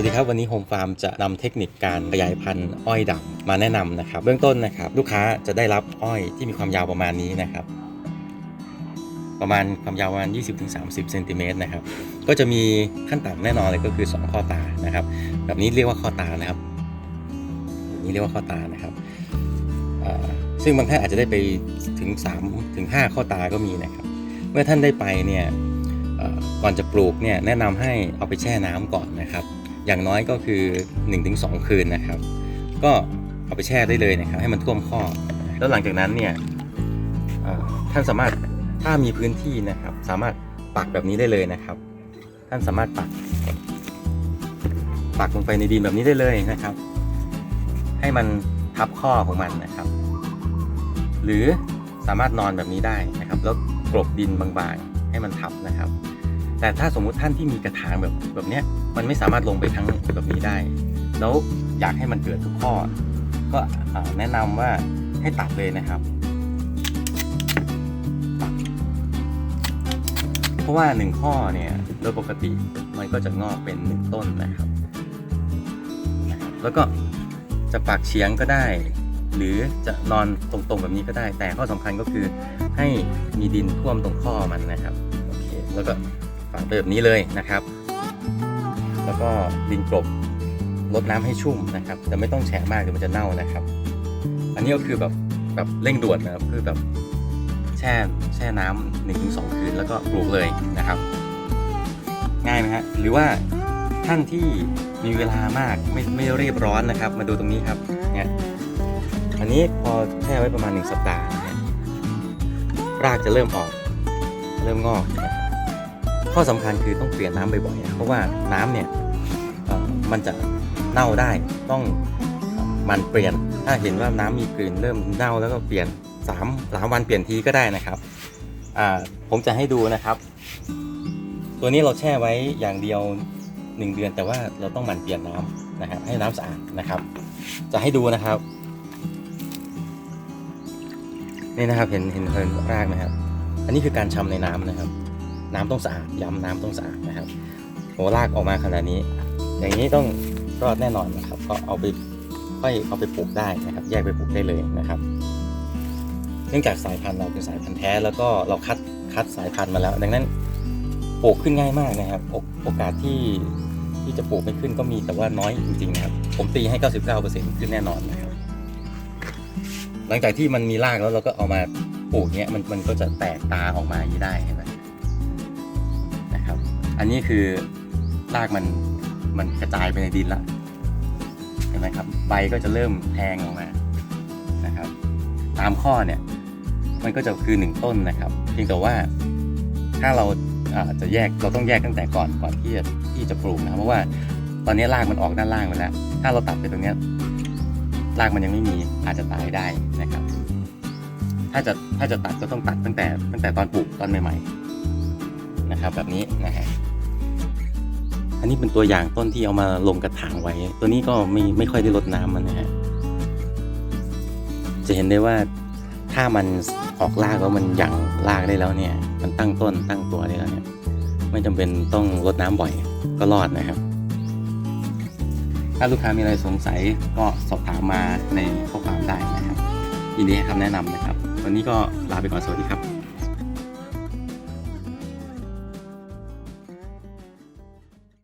ัสดีครับ วันนี้โฮมฟาร์มจะนำเทคนิคการขยายพันธุ์อ้อยดำมาแนะนำนะครับ เบื้องต้นนะครับลูกค้าจะได้รับอ้อยที่มีความยาวประมาณนี้นะครับ ประมาณความยาวประมาณ 20-30เซนติเมตรนะครับ ก็จะมีขั้นต่ำแน่นอนเลยก็คือ 2 ข้อตานะครับ แบบนี้เรียกว่าข้อตานะครับนี้เรียกว่าข้อตานะครับซึ่งบางท่านอาจจะได้ไปถึง3ถึง5ข้อตาก็มีนะครับ เมื่อท่านได้ไปเนี่ยก่อนจะปลูกเนี่ยแนะนำให้เอาไปแช่น้ำก่อนนะครับ อย่างน้อยก็คือ 1-2 คืนนะครับ ก็เอาไปแช่ได้เลยนะครับ ให้มันท่วมข้อ แล้วหลังจากนั้นเนี่ยท่านสามารถถ้ามีพื้นที่นะครับ สามารถปักแบบนี้ได้เลยนะครับ ท่านสามารถปัก ปักลงไปในดินแบบนี้ได้เลยนะครับ ให้มันทับข้อของมันนะครับ หรือสามารถนอนแบบนี้ได้นะครับ แล้วกลบดินบางๆ ให้มันทับนะครับ แต่ถ้าสมมุติท่านที่มีกระถางแบบแบบเนี้ยมันไม่สามารถลงไปทั้งแบบนี้ได้ แล้วอยากให้มันเกิดทุกข้อ ก็แนะนำว่าให้ตัดเลยนะครับตัดเพราะว่าหนึ่งข้อเนี่ยโดยปกติมันก็จะงอกเป็นหนึ่งต้นนะครับ แล้วก็จะปักเฉียงก็ได้ หรือจะนอนตรงๆแบบนี้ก็ได้ แต่ข้อสำคัญก็คือให้มีดินท่วมตรงข้อมันนะครับ โอเค แล้วก็ แบบนี้เลยนะครับ แล้วก็ดินกลบลดน้ำให้ชุ่มนะครับ แต่ไม่ต้องแฉะมากเดี๋ยวมันจะเน่านะครับ อันนี้ก็คือแบบแบบเร่งด่วนนะครับคือแบบแช่แช่น้ำหนึ่งถึงสองคืนแล้วก็ปลูกเลยนะครับ ง่ายไหมฮะหรือว่าท่านที่มีเวลามากไม่ไม่รีบร้อนนะครับ มาดูตรงนี้ครับเนี่ยอันนี้พอแช่ไว้ประมาณหนึ่งสัปดาห์นะฮะรากจะเริ่มออก เริ่มงอกนะครับ ข้อสำคัญคือต้องเปลี่ยนน้ำบ่อยๆ เพราะว่าน้ำเนี่ยมันจะเน่าได้ต้องหมันเปลี่ยนถ้าเห็นว่าน้ำมีกลิ่นเริ่มเน่าแล้วก็เปลี่ยนสามสามวันเปลี่ยนทีก็ได้นะครับผมจะให้ดูนะครับ ตัวนี้เราแช่ไว้อย่างเดียวหนึ่งเดือน แต่ว่าเราต้องหมั่นเปลี่ยนน้ำนะครับให้น้ำสะอาดนะครับ จะให้ดูนะครับนี่นะครับเห็นเห็นเห็นรากไหมครับ อันนี้คือการชำในน้ำนะครับ น้ำต้องสะอาดย้ำน้ำต้องสะอาดนะครับโหรากออกมาขนาดนี้ อย่างนี้ต้องรอดแน่นอนนะครับ ก็เอาไปค่อยเอาไปปลูกได้นะครับ แยกไปปลูกได้เลยนะครับเนื่องจากสายพันธุ์เราเป็นสายพันธุ์แท้แล้วก็เราคัดคัดสายพันธุ์มาแล้ว ดังนั้นปลูกขึ้นง่ายมากนะครับ โอโอกาสที่ที่จะปลูกไม่ขึ้นก็มีแต่ว่าน้อยจริงๆนะครับ ผมตีให้ 99%ขึ้นแน่นอนนะครับ หลังจากที่มันมีรากแล้วเราก็เอามาปลูกเนี้ยมันมันก็จะแตกตาออกมาอย่างนี้ได้เห็นไหม อันนี้คือรากมันมันกระจายไปในดินละเห็นไหมครับ ใบก็จะเริ่มแทงออกมานะครับ ตามข้อเนี่ยมันก็จะคือหนึ่งต้นนะครับ เพียงแต่ว่าถ้าเราจะแยกเราต้องแยกตั้งแต่ก่อนก่อนที่จะที่จะปลูกนะครับเพราะว่าตอนนี้รากมันออกด้านล่างไปแล้ว ถ้าเราตัดไปตรงนี้รากมันยังไม่มีอาจจะตายได้นะครับ ถ้าจะถ้าจะตัดก็ต้องตัดตั้งแต่ตั้งแต่ตอนปลูกตอนใหม่ ๆ นะครับ แบบนี้นะฮะ นนี้เป็นตัวอย่างต้นที่เอามาลงกระถางไว้ ตัวนี้ก็ไม่ไม่ค่อยได้รดน้ำมันนะฮะจะเห็นได้ว่าถ้ามันออกรากแล้วมันยังรากได้แล้วเนี่ย มันตั้งต้นตั้งตัวได้แล้วเนี่ย ไม่จำเป็นต้องรดน้ำบ่อยก็รอดนะครับ ถ้าลูกค้ามีอะไรสงสัยก็สอบถามมาในข้อความได้นะครับยินดีให้คำแนะนำนะครับ วันนี้ก็ลาไปก่อนสวัสดีครับ